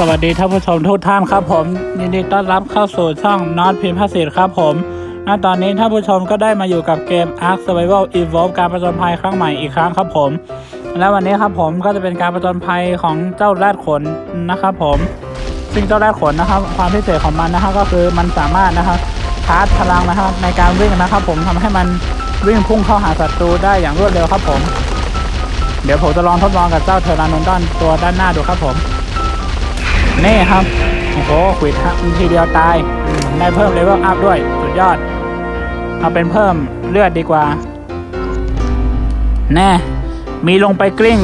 สวัสดีท่านผู้ชมทุกท่านครับผม ยินดีต้อนรับเข้าสู่ช่องนอตพิมพ์พัสิทธิ์ครับผมณตอนนี้ท่านผู้ชมก็ได้มาอยู่กับเกม Ark Survival Evolve การประจนภัยครั้งใหม่อีกครั้งครับผม และวันนี้ครับผมก็จะเป็นการประจนภัยของเจ้าแรดขนนะครับผม ซึ่งเจ้าแรดขนนะครับ ความพิเศษของมันนะครับก็คือมันสามารถนะครับชาร์จพลังนะครับในการวิ่งนะครับ ผมทำให้มันวิ่งพุ่งเข้าหาศัตรูได้อย่างรวดเร็วครับผม เดี๋ยวผมจะลองทดลองกับเจ้าเทอร์รานนดอนตัวด้านหน้าดูครับผม นี่ครับ โอ้โหขวิดฮะทีเดียวตาย ได้เพิ่มเลเวลอัพด้วย สุดยอด เอาเป็นเพิ่มเลือดดีกว่า แน่ มีลงไปกลิ้ง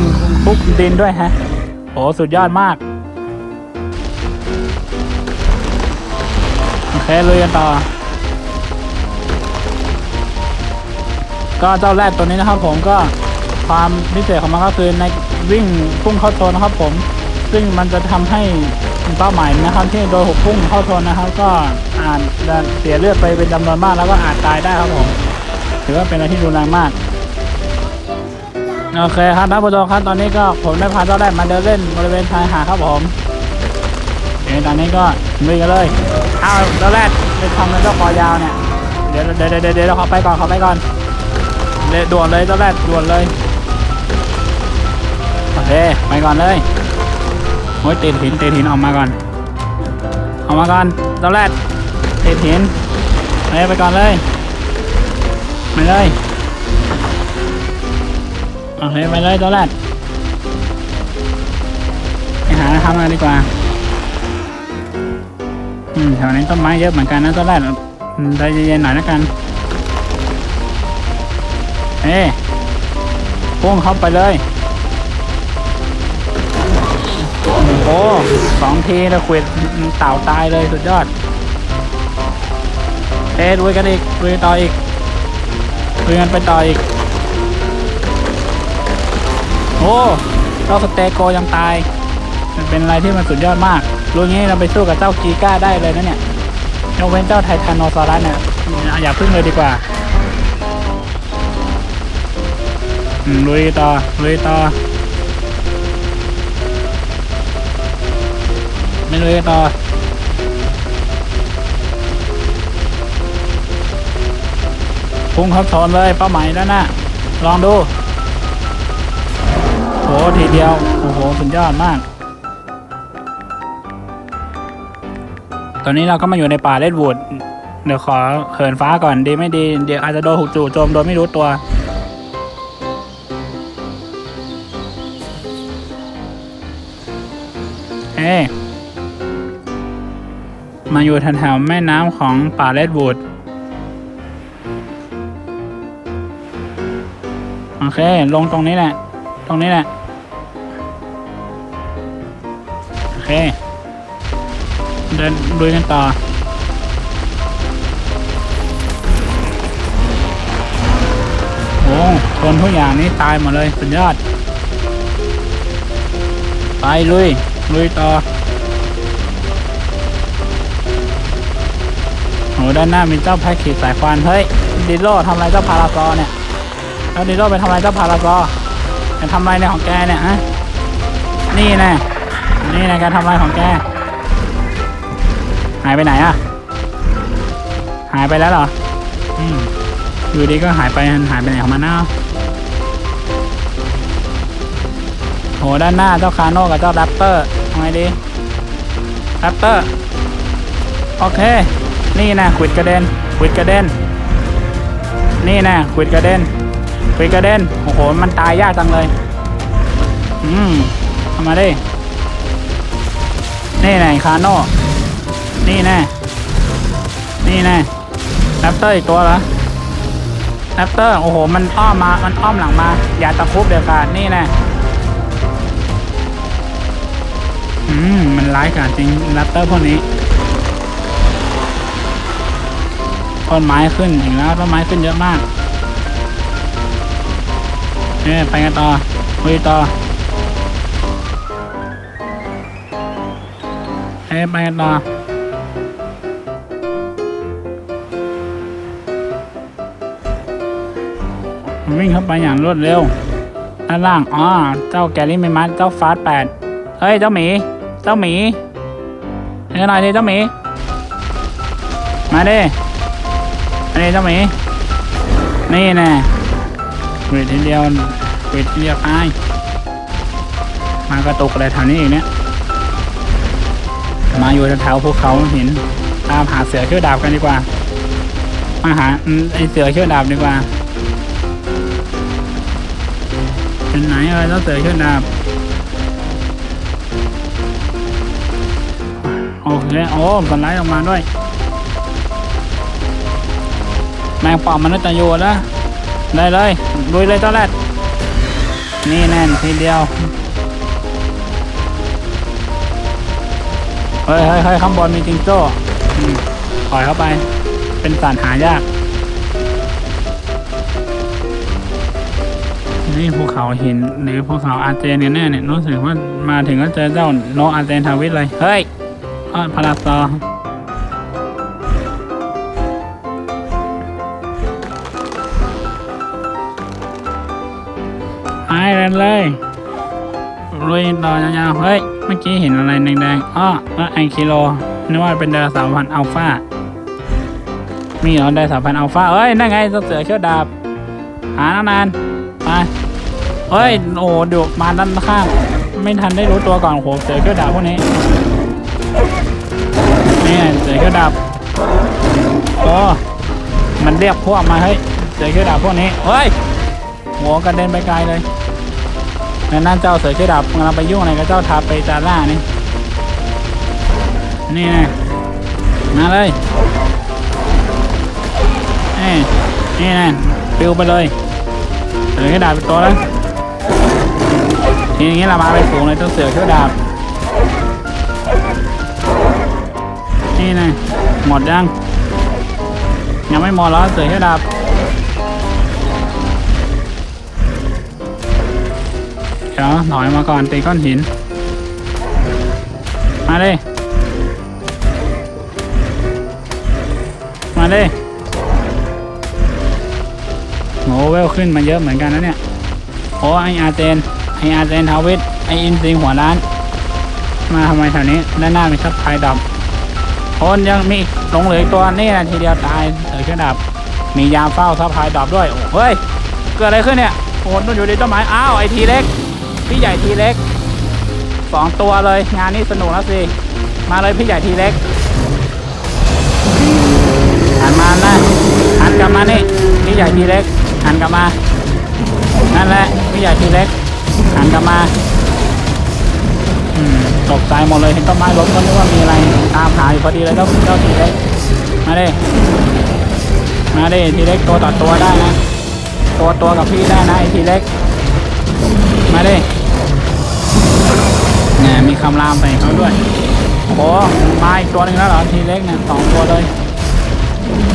บุกดินด้วยฮะ โอ้สุดยอดมาก โอเคเลยกันต่อ ก็เจ้าแรกตัวนี้นะครับผมก็ความพิเศษของมันก็คือในวิ่งพุ่งเข้าโซนนะครับผม ซึ่งมันจะทำให้ เป้าหมายนะครับที่โดนหกพุ่งเข้าโซนนะครับ ก็อาจจะเสียเลือดไปเป็นจำนวนมากแล้วก็อาจตายได้ครับผมถือว่าเป็นอะไรที่รุนแรงมากโอเคครับท่านผู้ชมครับตอนนี้ก็ผมได้พาเจ้าแรกมาเดินเล่นบริเวณชายหาดครับผมเดี๋ยวตอนนี้ก็ลุยกันเลยอ้าวเจ้าแรกไปทำเป็นเจ้าคอยาวเนี่ยเดี๋ยวเดี๋ยวเดี๋ยวเดี๋ยวเขาไปก่อนเขาไปก่อนเด่วนเลยเจ้าแรกด่วนเลยโอเคไปก่อนเลย โอ้ยเติดหินเติดหินออกมาก่อนออกมาก่อนตอนแรกเติดหินไปไปก่อนเลยไปเลยโอเคไปเลยตอนแรกไปหาทำอะไรดีกว่าอืมแถวนี้ต้นไม้เยอะเหมือนกันนะตอนแรกใจเย็นๆหน่อยแล้วกันเอ้พุ่งเข้าไปเลย โอ้สองทีแล้วควิดเต่าตายเลยสุดยอดเอ๊ะลุยกันอีกลุยต่ออีกลุยกันไปต่ออีก โอ้เจ้าสเตโกยังตาย มันเป็นอะไรที่มันสุดยอดมากรู้งี้เราไปสู้กับเจ้ากีก้าได้เลยนะเนี่ยยกเว้นเจ้าไททานโนซอรัสเนี่ยอย่าพึ่งเลยดีกว่าลุยต่อลุยต่อ ไม่ลุยกันต่อพุ่งเข้าโซนเลยเป้าหมายแล้วนะลองดูโหทีเดียว โอ้โห สุดยอดมาก ตอนนี้เราก็มาอยู่ในป่าเลดวูด เดี๋ยวขอเหินฟ้าก่อนดีไม่ดี เดี๋ยวอาจจะโดนหุกจู่โจมโดยไม่รู้ตัวเฮ้ มาอยู่แถวๆแม่น้ำของป่าเลดวูดโอเค ลงตรงนี้แหละ ตรงนี้แหละ โอเค เดินลุยกันต่อโอ้คนทุกอย่างนี้ตายหมดเลย สุดยอด ไปลุย ลุยต่อ โหด้านหน้ามีเจ้าแพ็กขีดสายควันเฮ้ยดิโลทำอะไรเจ้าพาราซอเนี่ยแล้วดิโลไปทำอะไรเจ้าพาราซอแกทำอะไรในของแกเนี่ยฮะนี่น่นี่นะแกทำอะไรของแกหายไปไหนอะหายไปแล้วเหรออืมอยู่ดีก็หายไปหายไปไหนของมันเนาะโหด้านหน้าเจ้าคาโน่กับเจ้าแรปเตอร์ทำไงดีแรปเตอร์โอเค นี่นะขวิดกระเด็นขวิดกระเด็นนี่นะขวิดกระเด็นขวิดกระเด็นโอ้โหมันตายยากจังเลยอืมทำมาดินี่นะคาโน่นี่แน่นี่แน่แรปเตอร์อีกตัวเหรอแรปเตอร์โอ้โหมันอ้อมมามันอ้อมหลังมา อย่าตะคุบเดี๋ยวขาดนี่แน่อืมมันร้ายกาจจริงแรปเตอร์พวกนี้ ต้นไม้ขึ้นอีกแล้วต้นไม้ขึ้นเยอะมากเนี่ยไปกันต่อคุยต่อเอ้ยไปกันต่อวิ่งเข้าไปอย่างรวดเร็วด้านล่าง อ๋อ เจ้าแกลลี่ไม่มัดเจ้าฟาสแปดเฮ้ย เจ้าหมี เจ้าหมีเฮ้ยหน่อยดิเจ้าหมี มาดิ อันนี้เจ้าหมีนี่แน่เวททีเดียวเวททีเดียวตายมากระตุกอะไรแถวนี้อีกเนี่ยมาอยู่แถวภูเขาหินตามหาเสือเขี้ยวดาบกันดีกว่ามาหาไอเสือเขี้ยวดาบดีกว่าเป็นไหนเอ่ยเจ้าเสือเขี้ยวดาบโอเคโอ้มันไล่ออกมาด้วย แมงป่องมันน่าจะอยู่แล้วได้เลยลุยเลยตอนแรกนี่แน่นทีเดียวเฮ้ยเฮ้ยเฮ้ยข้างบนมีจิงโจ้อืมถอยเข้าไป เป็นสัตว์หายาก นี่ภูเขาหินหรือภูเขาอาเจนเนี่ยแน่เนี่ยรู้สึกว่ามาถึงก็เจอเจ้าโนอาเจนทาวิทเลย เฮ้ยพาราซอ กันเลยลุยต่อยาวๆเฮ้ย เมื่อกี้เห็นอะไรแดงๆอ้อว่าไอคิโลนึกว่าเป็นไดโนเสาร์พันธุ์อัลฟามีเหรอไดโนเสาร์พันธุ์อัลฟาเอ้ย นั่นไงเสือเชือกดาบ หานานๆไปเฮ้ย โอ้ดูมาด้านข้าง ไม่ทันได้รู้ตัวก่อนโหเสือเชือกดาบพวกนี้นี่เสือเชือกดาบโอ้มันเรียกพวกมาเฮ้ยเสือเชือกดาบพวกนี้ เฮ้ย หัวกระเด็นไปไกลเลย นั่นเจ้าเสือเชือดาบกำลังไปยุ่งอะไรกับเจ้าทาเปจาร่านี่นี่ไงมาเลยนี่นี่ไงปิวไปเลยเสือเชือดาบเป็นตัวแล้วทีนี้เรามาไปฝูงเลยเจ้าเสือเชือดาบนี่ไงหมดยังยังไม่หมดแล้วเสือเชือดาบ เดี๋ยวถอยมาก่อนตีก้อนหิน มาเลยมาเลยโหเวลขึ้นมาเยอะเหมือนกันนะเนี่ยโอ้ไออาร์เจนไออาร์เจนทาวิทไออินซีหัวร้าน มาทำไมแถวนี้ด้านหน้ามีชับพายดำโอนยังมีหลงเหลืออีกตัวนี่นะทีเดียวตายเสือขึ้นดับ มียามเฝ้าซับพายดอบด้วยโอ้เฮ้ยเกิดอะไรขึ้นเนี่ยโอนมันอยู่ในต้นไม้อ้าวไอทีเล็ก พี่ใหญ่ทีเล็กสองตัวเลย งานนี้สนุกแล้วสิ มาเลยพี่ใหญ่ทีเล็กหันมานะหันกลับมานี่พี่ใหญ่ทีเล็กหันกลับมา นั่นแหละพี่ใหญ่ทีเล็กหันกลับมาตกใจหมดเลยเห็นต้นไม้ล้มก็นึกว่ามีอะไรตามหาอยู่พอดีเลยเจ้าเจ้าทีเล็กมาดิมาดิทีเล็กตัวต่อตัวได้นะ ตัวตัวกับพี่ได้นะไอทีเล็ก มาดิเนี่ย คำรามใส่เขาด้วยโอ้โหมาอีกตัวหนึ่งแล้วเหรอทีเล็กเนี่ยสองตัวเลย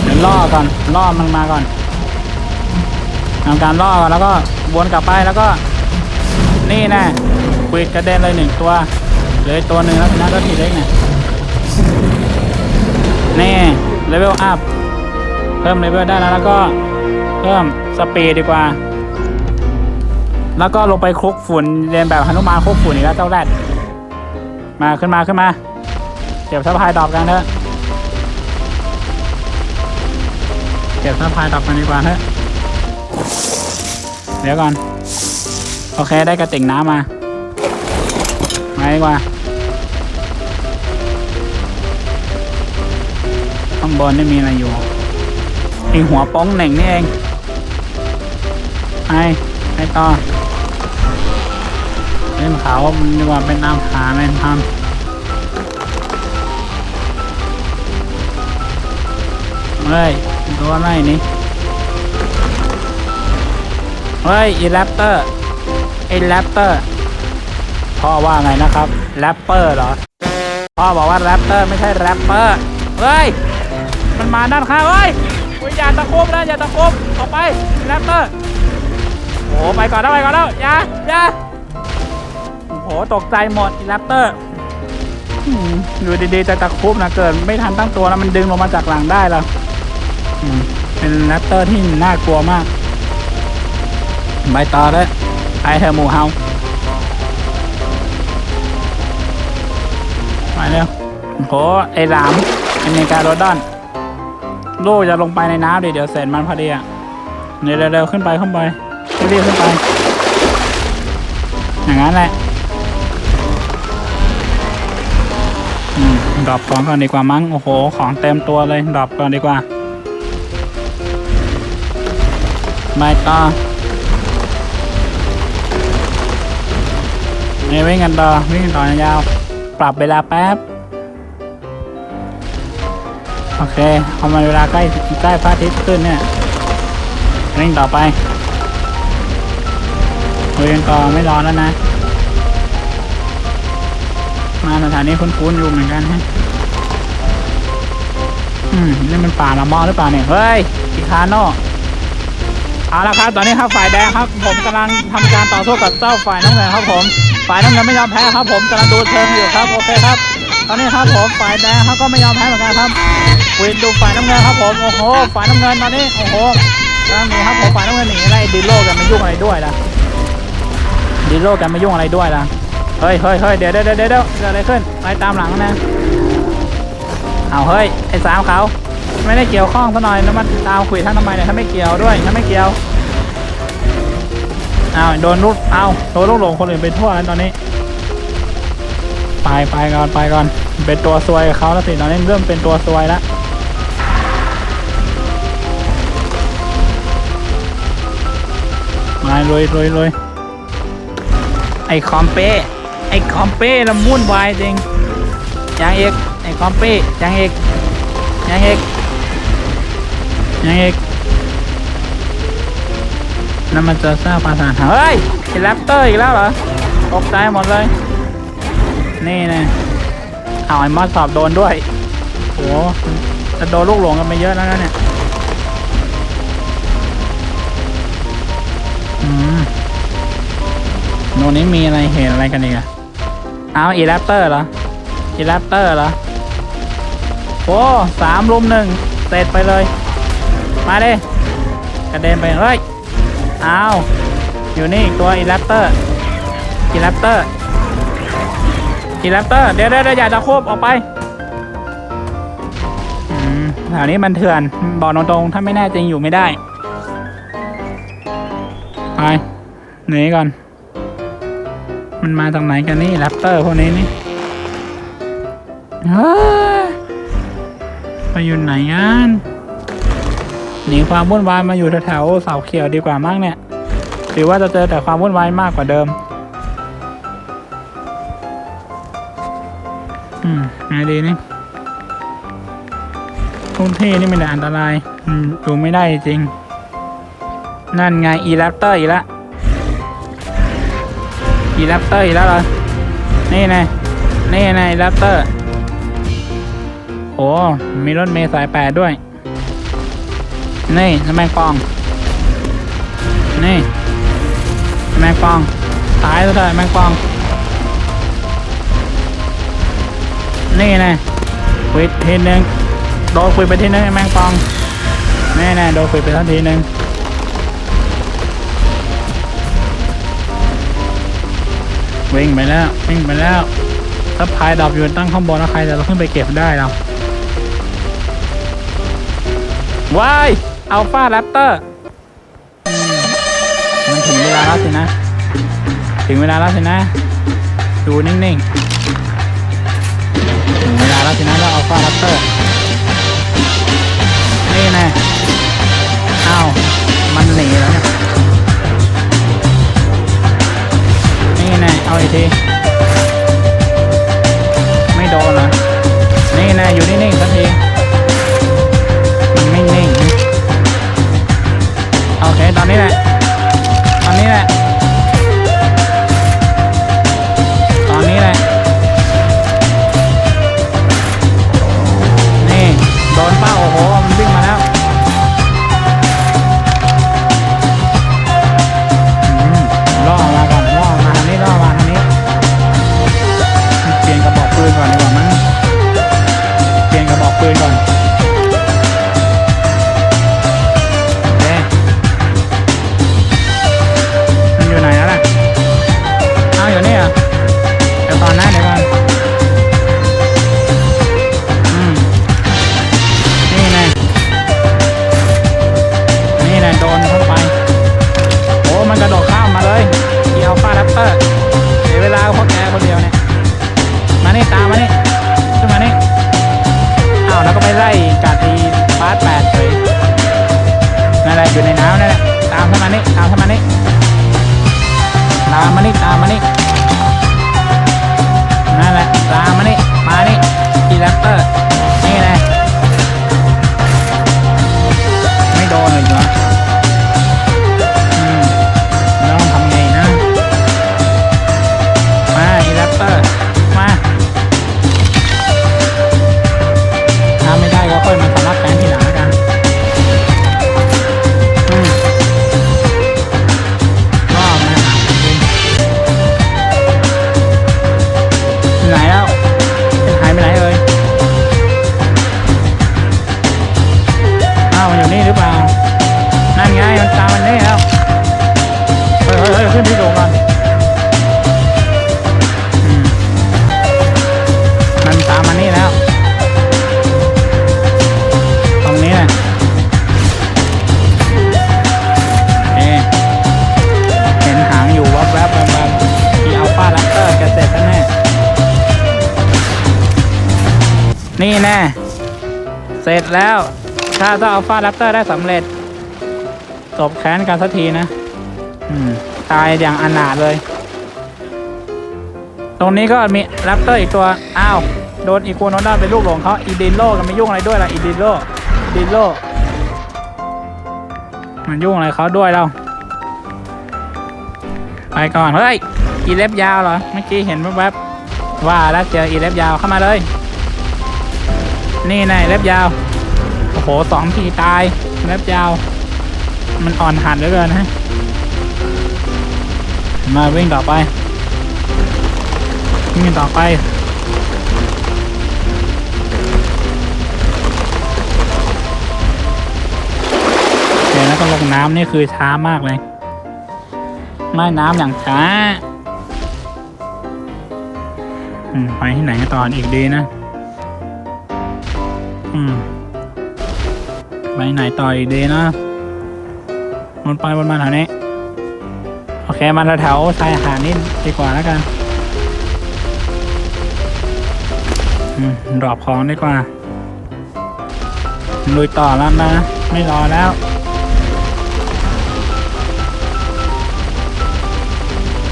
เดี๋ยวล่อก่อนล่อมันมาก่อนทำการล่อก่อนแล้วก็วนกลับไปแล้วก็ นี่แน่ควิดกระเด็นเลยหนึ่งตัวเหลือตัวหนึ่งแล้วสินะก็ทีเล็กเนี่ยนี่เลเวลอัพเพิ่มเลเวลได้แล้วแล้วก็เพิ่มสปีดดีกว่า แล้วก็ลงไปคลุกฝุ่นเรียนแบบฮนุมานคลุกฝุ่นอีกแล้วเจ้าแรด มาขึ้นมาขึ้นมา เก็บสะพายดอกกันเถอะเก็บสะพายดอกกันดีกว่าเถอะเดี๋ยวก่อน โอเคได้กระติ่งน้ำมามาดีกว่าข้างบนนี่มีอะไรอยู่ไอหัวป้องเหน่งนี่เองไอไอต่อ เล่นขาวมันดีกว่าเป็นน้ำหาแม่นทำเฮ้ยตัวอะไรนี่เฮ้ยอีแรปเตอร์ไอแรปเตอร์พ่อว่าไงนะครับแรปเปอร์เหรอพ่อบอกว่าแรปเตอร์ไม่ใช่แรปเปอร์เฮ้ยมันมาด้านข้างเฮ้ยอย่าตะคุบนะอย่าตะคุบออกไปแรปเตอร์โอ้ไปก่อนแล้วไปก่อนแล้วอย่าอย่า หตกใจหมดอีแรปเตอร์อยู่ดีๆจะตะคุบนะเกิดไม่ทันตั้งตัวแล้วมันดึงลงมาจากหลังได้แล้วเป็นแรปเตอร์ที่น่ากลัวมากไปต่อเลยไอเธอหมูเฮามาเร็วโหไอหลามอเมกาโรดอนลูกจะลงไปในน้ำดิเดี๋ยวเสร็จมันพอดีอะเร็วๆขึ้นไปขึ้นไปรีบขึ้นไป อย่างนั้นแหละ ดรอปของก่อนดีกว่ามั้ง โอ้โห ของเต็มตัวเลย ดรอปก่อนดีกว่าไปต่อนี่วิ่งกันต่อวิ่งกันต่อยาวปรับเวลาแป๊บ โอเคเอามาเวลาใกล้ใกล้พระอาทิตย์ขึ้นเนี่ยวิ่งต่อไปวิ่งต่อไม่รอแล้วนะ มาสถานีคุ้นๆอยู่เหมือนกันฮะ อืมนี่มันป่าละมอหรือเปล่าเนี่ย เฮ้ยอีคาโนเอาละครับ ตอนนี้ครับฝ่ายแดงครับ ผมกำลังทำการต่อสู้กับเจ้าฝ่ายน้ำเงินครับผม ฝ่ายน้ำเงินไม่ยอมแพ้ครับ ผมกำลังดูเชิงอยู่ครับ โอเคครับ ตอนนี้ครับผมฝ่ายแดงเขาก็ไม่ยอมแพ้เหมือนกันครับวินดูฝ่ายน้ำเงินครับผม โอ้โห ฝ่ายน้ำเงินตอนนี้ โอ้โหกำลังหนีครับผมฝ่ายน้ำเงินหนีอะไรดิโลกันมายุ่งอะไรด้วยล่ะดิโลกันมายุ่งอะไรด้วยล่ะ เฮ้ยเฮ้ยเฮ้ยเดี๋ยวเดี๋ยวเดี๋ยวเดี๋ยวเกิดอะไรขึ้นไปตามหลังนะเอาเฮ้ยไอ้สามเขาไม่ได้เกี่ยวข้องซะหน่อยแล้วมันตามขุยท่านทำไมเนี่ยถ้าไม่เกี่ยวด้วยถ้าไม่เกี่ยวเอาโดนลูกเอาโดนลูกหลงคนอื่นไปทั่วแล้วตอนนี้ ไปไปก่อนไปก่อน เป็นตัวซวยกับเขาแล้วสิตอนนี้เริ่มเป็นตัวซวยแล้วมาลุยลุยลุยไอคอมเป้ ไอ้คอมเป้ละมุ่นวายจริงยังเอกไอ้คอมเป้ยังเอกยังเอกยังเอกนั่นมันจะสร้างปราสาทเฮ้ยไอแรปเตอร์อีกแล้วเหรอตกใจหมดเลย นี่นะเอาไอ้มอสสอบโดนด้วยโหจะโดนลูกหลงกันไปเยอะแล้วนะเนี่ยอืมโน่นนี้มีอะไรเห็นอะไรกันอีกอะ เอาอีแรปเตอร์เหรออีแรปเตอร์เหรอโอ้สามรุมหนึ่งเสร็จไปเลย มาเดิกระเด็นไปเฮ้ยเอาอยู่นี่ตัวอีแรปเตอร์อีแรปเตอร์อีแรปเตอร์เดี๋ยวเดี๋ยวเดี๋ยวอย่าตะคุบออกไปอืมแถวนี้มันเถื่อนบอกตรงๆถ้าไม่แน่จริงอยู่ไม่ได้ไปหนีก่อน มันมาจากไหนกันนี่แรปเตอร์พวกนี้นี่เฮ้ยไปอยู่ไหนกันหนีความวุ่นวายมาอยู่แถวๆเสาเขียวดีกว่ามั้งเนี่ยหรือว่าจะเจอแต่ความวุ่นวายมากกว่าเดิม อืมไงดีนี่ทุ่งที่นี่มันอันตราย อืมดูไม่ได้จริง นั่นไงอีแรปเตอร์อีกแล้ว อีแรปเตอร์อีกแล้วเหรอ นี่ไงนี่ไงแรปเตอร์ โอ้ มีรถเมล์สายแปดด้วย นี่แมงปอง นี่แมงปอง ตายแล้วเถอะแมงปอง นี่ไงควิดทีนึงโดนควิดไปทีนึงแมงปอง นี่ไงโดนควิดไปทันทีนึง วิ่งไปแล้ววิ่งไปแล้วถ้าพายดับอยู่ตั้งข้างบนแล้วใครจะขึ้นไปเก็บได้เราว้ายอัลฟาแรปเตอร์มันถึงเวลาแล้วสินะ ถึงเวลาแล้วสินะ ดูนิ่งๆ ถึงเวลาแล้วสินะแล้วอัลฟาแรปเตอร์ นี่แน่ เสร็จแล้ว ถ้าต้องอัลฟาดแรปเตอร์ได้สำเร็จ จบแค้นกันสักทีนะ อืม ตายอย่างอนาถเลย ตรงนี้ก็มีแรปเตอร์อีกตัว อ้าว โดนอีโคโนด้าเป็นลูกหลงเขาอีดินโลกันไม่ยุ่งอะไรด้วยล่ะอีดินโลอีดินโลมันยุ่งอะไรเขาด้วยเรา ไปก่อน เฮ้ย อีเล็บยาวเหรอ เมื่อกี้เห็นแวบๆว่าแล้วเจออีเล็บยาวเข้ามาเลย นี่ไงเล็บยาว โอ้โหสองทีตายเล็บยาว มันอ่อนหัดเหลือเกินฮะ มาวิ่งต่อไป วิ่งต่อไป เดี๋ยวแล้วก็ลงน้ำนี่คือช้ามากเลยว่ายน้ำอย่างช้า อืม ไปที่ไหนกันต่ออีกดีนะ อืมไปไหนต่ออีกดีนะวนไปวนมาแถวนี้ โอเค มาแถวชายหาดนี่ดีกว่าแล้วกันอืมดรอปของดีกว่าลุยต่อแล้วนะ ไม่รอแล้ว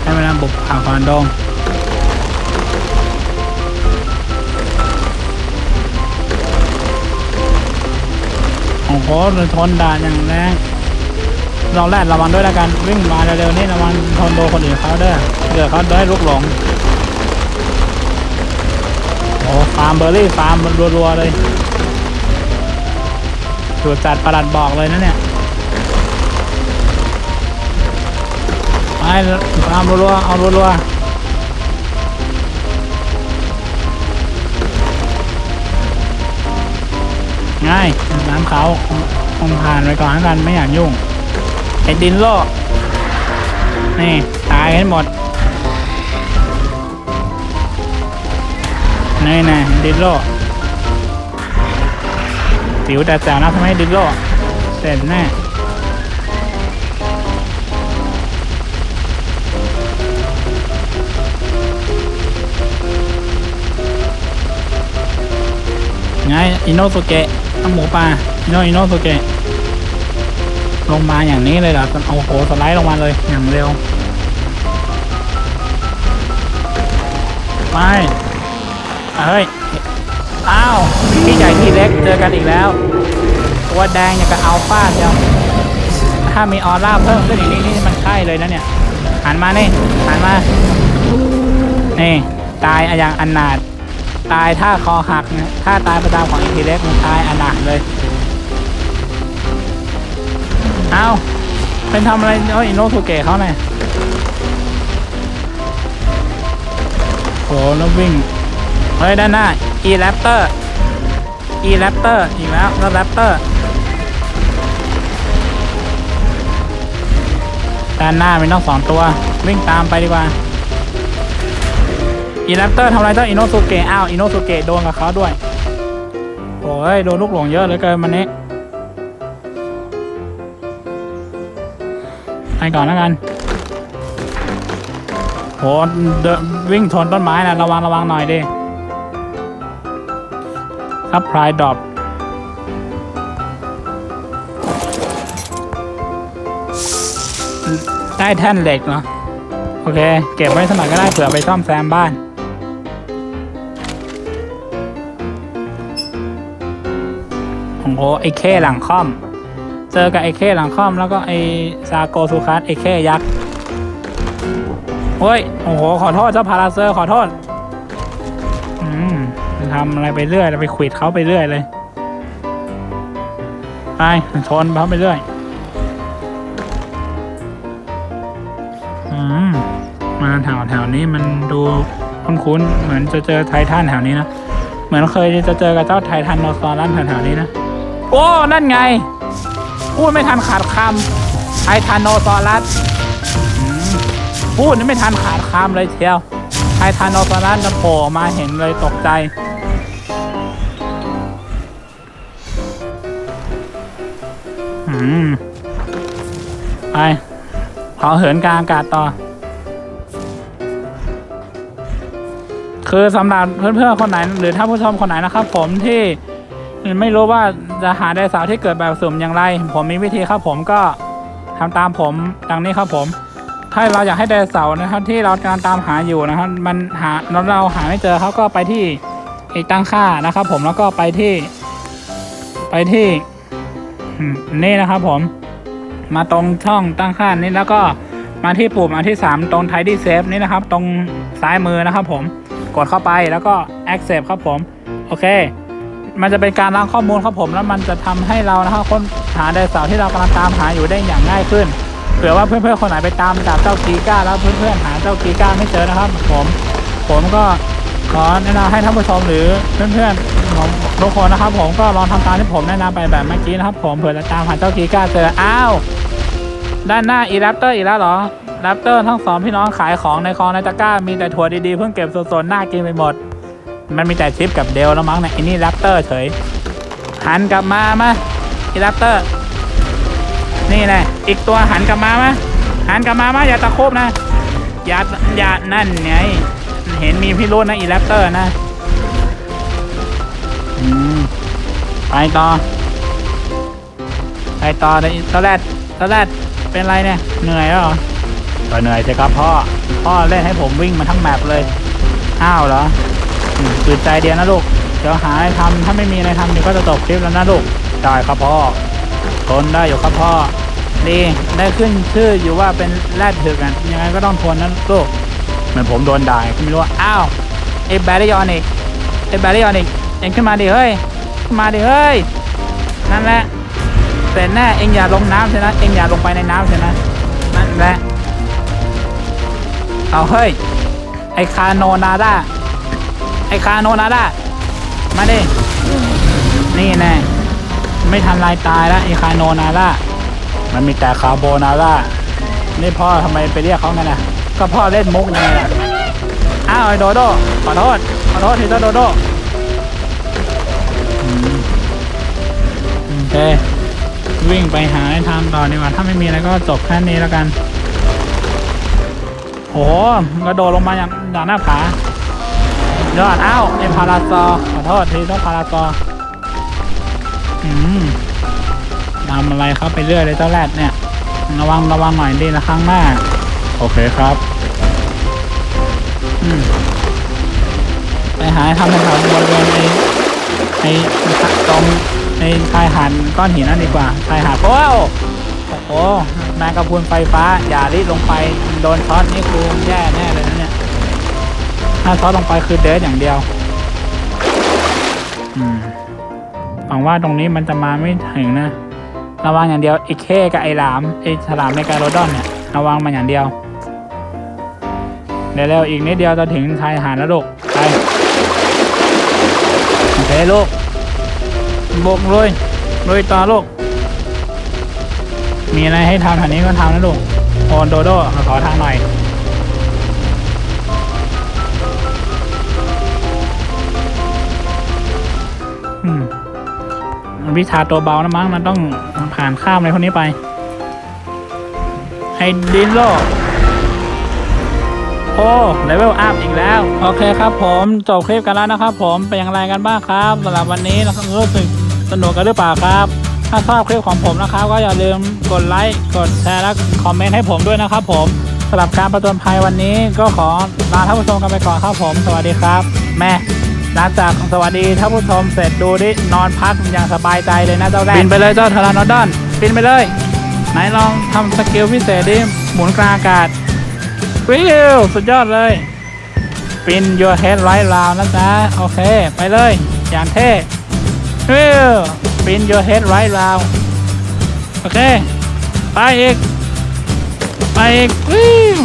ให้เวลาบุกผ่าก่อนดง โอ้โหทนด่านอย่างแรงเราแรดระวังด้วยแล้วกันวิ่งมาเร็วๆนี่ระวังทนโดนคนอื่นเขาเด้อเดี๋ยวเขาได้ลูกหลงโอ้ฟาร์มเบอร์รี่ฟาร์มมันรัวๆเลยถูกจัดประหลัดบอกเลยนะเนี่ยไปฟาร์มรัวๆเอารัวๆ ง่ายน้ำเขาคงผ่านไปก่อนแล้วกันไม่อยากยุ่งไอ้ดินโลกนี่ ตายกันหมดนี่นะดินโลสิวแต่แสวนะทำให้ดินโลเสร็จแน่ไงอินโนสุเกะ ต้องหมูป่าอิโนอิโนสุเกะลงมาอย่างนี้เลยเหรอโอ้โหสไลด์ลงมาเลยอย่างเร็ว ไปเฮ้ย อ้าวพี่ใหญ่พี่เล็กเจอกันอีกแล้ว ตัวแดงอย่างกับอัลฟาเดียวถ้ามีออร่าเพิ่มขึ้นอีกนิดนี่มันใช่เลยนะเนี่ย หันมานี่หันมา นี่ ตายอย่างอันนาถ ตายท่าคอหักนะถ้าตายประจำของอีทีเล็กมันตายอนาถเลย เอาเป็นทำอะไรโอ้ยอิโนสุเกะเขาเนี่ยโหแล้ววิ่ง เฮ้ย ด้านหน้า e raptor e raptor อีกแล้วแล้ว raptor ด้านหน้ามีน้องสองตัว วิ่งตามไปดีกว่า e raptor ทำไรต้องอิโนสุเกะอ้าวอิโนสุเกะโดนกับเขาด้วย โอ้ย โดนลูกหลงเยอะเหลือเกินมันนี้ไปก่อนแล้วกันโหเดินวิ่งชนต้นไม้นะระวังระวังหน่อยดิซับพลายดรอปได้แท่นเหล็กเหรออเค เก็บไว้สมัยก็ได้เผื่อไปซ่อมแซมบ้าน โอ้ไอ้เข้หลังค่อม เจอกับไอ้เข้หลังค่อม แล้วก็ไอ้ซาโกซูคัสไอ้เข้ยักษ์โอ้ยโอ้โหขอโทษเจ้าพาราเซอร์ขอโทษอืมทำอะไรไปเรื่อยไปขวิดเขาไปเรื่อยเลยไปชนเขาไปเรื่อยอืมมาแถวแถวนี้มันดูคุ้นๆเหมือนจะเจอไททันแถวนี้นะเหมือนเคยจะเจอกับเจ้าไททันโนซอรัสแถวๆนี้นะ โอ้นั่นไง พูดไม่ทันขาดคำไททานโนซอรัสพูดนี่ไม่ทันขาดคำเลยเชียวไททานโนซอรัสมันโผล่มาเห็นเลยตกใจอืมไปขอเหินกลางอากาศต่อ คือสำหรับเพื่อนๆคนไหน หรือท่าผู้ชมคนไหนนะครับ ผมที่ไม่รู้ว่า จะหาไดโนเสาร์ที่เกิดแบบสุ่มอย่างไร ผมมีวิธีครับผมก็ทำตามผมดังนี้ครับผม ถ้าเราอยากให้ไดโนเสาร์นะครับที่เรากำลังตามหาอยู่นะครับ มันหาเราเราหาไม่เจอเขาก็ไปที่อีกตั้งค่านะครับ ผมแล้วก็ไปที่ ไปที่นี่นะครับ ผม มาตรงช่องตั้งค่านี้แล้วก็มาที่ปุ่มอันที่ 3 ตรง Tidy Save นี่นะครับ ตรงซ้ายมือนะครับ ผมกดเข้าไปแล้วก็ Accept ครับผม โอเค มันจะเป็นการล้างข้อมูลครับผมแล้วมันจะทำให้เรานะครับค้นหาไดโนเสาร์ที่เรากำลังตามหาอยู่ได้อย่างง่ายขึ้นเผื่อว่าเพื่อนๆคนไหนไปตามจับเจ้ากีก้าแล้วเพื่อนๆหาเจ้ากีก้าไม่เจอนะครับ ผม ผมก็ขอแนะนำให้ท่านผู้ชมหรือเพื่อนๆของทุกคนนะครับ ผมก็ลองทำตามที่ผมแนะนำไปแบบเมื่อกี้นะครับ ผมเผื่อจะตามหาเจ้ากีก้าเจออ้าวด้านหน้าอีแรปเตอร์อีกแล้วเหรอแรปเตอร์ทั้งสองพี่น้องขายของในคลองในตะกร้ามีแต่ถั่วดีๆเพิ่งเก็บสดๆน่ากินไปหมด มันมีแต่ชิปกับเดลแล้วมั้งเนี่ยอ้นี่แรปเตอร์เฉย หันกลับมามาอีแรปเตอร์ นี่แน่อีกตัวหันกลับมามาหันกลับมามาอย่าตะคุบนะ อย่าอย่านั่นไง เห็นมีพี่รุ่นนะอีแรปเตอร์นะไปต่อ ไปต่อเลยตอแรกตอแรกเป็นไรเนี่ย เหนื่อยแล้วเหรอก็เหนื่อยใช่ครับพ่อ พ่อเล่นให้ผมวิ่งมาทั้งแมปเลย อ้าวเหรอ อืมตื่นใจเดียวนะลูกเดี๋ยวหาอะไรทำถ้าไม่มีอะไรทำเดี๋ยวก็จะตกคลิปแล้วนะลูกได้ครับพ่อทนได้อยู่ครับพ่อดีได้ขึ้นชื่ออยู่ว่าเป็นแรดถึกอะยังไงก็ต้องทนนะลูกเหมือนผมโดนด่าไม่รู้ว่าอ้าวไอ้แบริออนิกไอ้แบริออนิกเอ็งขึ้นมาดิเฮ้ยขึ้นมาดิเฮ้ยนั่นแหละแต่แน่เอ็งอย่าลงน้ำใช่นะเอ็งอย่าลงไปในน้ำใช่นะนั่นแหละเอาเฮ้ยไอคาโนนาดา ไอคาโนนาดามาดิ นี่แน่ไม่ทันลายตายแล้วไอคาโนนาดามันมีแต่คาโบนาร่านี่พ่อทำไมไปเรียกเขางั้นน่ะ ก็พ่อเล่นมุกยังไงล่ะ อ้าวไอโดโดขอโทษ ขอโทษทีเจ้าโดโดโอเควิ่งไปหาไอ้ทางต่อดีกว่า ถ้าไม่มีอะไรก็จบแค่นี้แล้วกันโอ้โหกระโดดลงมาอย่างอย่างหน้าผา ยอดอ้าวไอ้พาราซอร์ขอโทษทีเจ้าพาราซอร์อืมทำอะไรเข้าไปเรื่อยเลยเจ้าแรดเนี่ย ระวังระวังหน่อยดีนะข้างหน้า โอเคครับ อืมไปหาทำในแถวบริเวณไอ้ไอ้ตรงในชายหาดก้อนหินนั่นดีกว่าชายหาดโอ้วโอ้โหแมงกะพรุนไฟฟ้า อย่ารีดลงไปโดนช็อตนี่คือแย่แน่เลยนะเนี่ย ถ้าช็อตลงไปคือเดสอย่างเดียว อืมหวังว่าตรงนี้มันจะมาไม่ถึงนะ ระวังอย่างเดียวไอ้เข้กับไอ้หลามไอ้ฉลามเมกาโรดอนเนี่ยระวังมันอย่างเดียวเดี๋ยวเร็วอีกนิดเดียวจะถึงชายหาดแล้วลูกไปโอเคลูกบกเลยลุยต่อลูกมีอะไรให้ทำแถวนี้ก็ทำนะลูกโอนโดโดขอทางหน่อย วิชาตัวเบานะมั้งมันต้องผ่านข้ามอะไรพวกนี้ไปไอ้ดินโลโอ้เลเวลอัพอีกแล้ว โอเคครับผมจบคลิปกันแล้วนะครับผมเป็นอย่างไรกันบ้างครับสำหรับวันนี้นะครับรู้สึกสนุกกันหรือเปล่าครับ ถ้าชอบคลิปของผมนะครับ ก็อย่าลืมกดไลค์กดแชร์และคอมเมนต์ให้ผมด้วยนะครับผมสำหรับการประจนภัยวันนี้ก็ขอลาท่านผู้ชมกันไปก่อนครับผม สวัสดีครับ แม่ หลังจากสวัสดีท่านผู้ชมเสร็จดูดินอนพักอย่างสบายใจเลยนะเจ้าแรกบินไปเลยเจ้าทารานอดอนบินไปเลยไหนลองทำสกิลพิเศษดิหมุนกลางอากาศวิวสุดยอดเลยปิน your head right round นะจ๊ะโอเค ไปเลย อย่างเท่วิวปิน your head right round โอเค ไปอีก ไปอีกวิว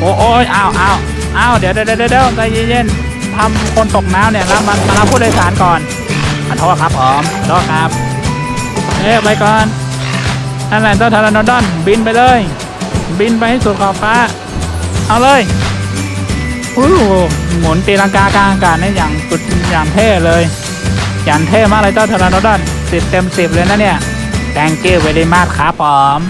โอ้ยอ้าวอ้าวอ้าวเดี๋ยวเดี๋ยวเดี๋ยวเดี๋ยวใจเย็นๆ ทำคนตกน้ำเนี่ยรับมันมารับผู้โดยสารก่อนขอโทษครับผมขอโทษครับเอ๊ะไปก่อนนั่นแหละเจ้าทารานอดอน บินไปเลย บินไปให้สุดขอบฟ้า เอาเลยอู้หูหมุนตีลังกากลางอากาศนี่อย่างสุดอย่างเท่เลยอย่างเท่มากเลยเจ้าทารานอดอนสิบเต็มสิบเลยนะเนี่ย thank you very much ครับผม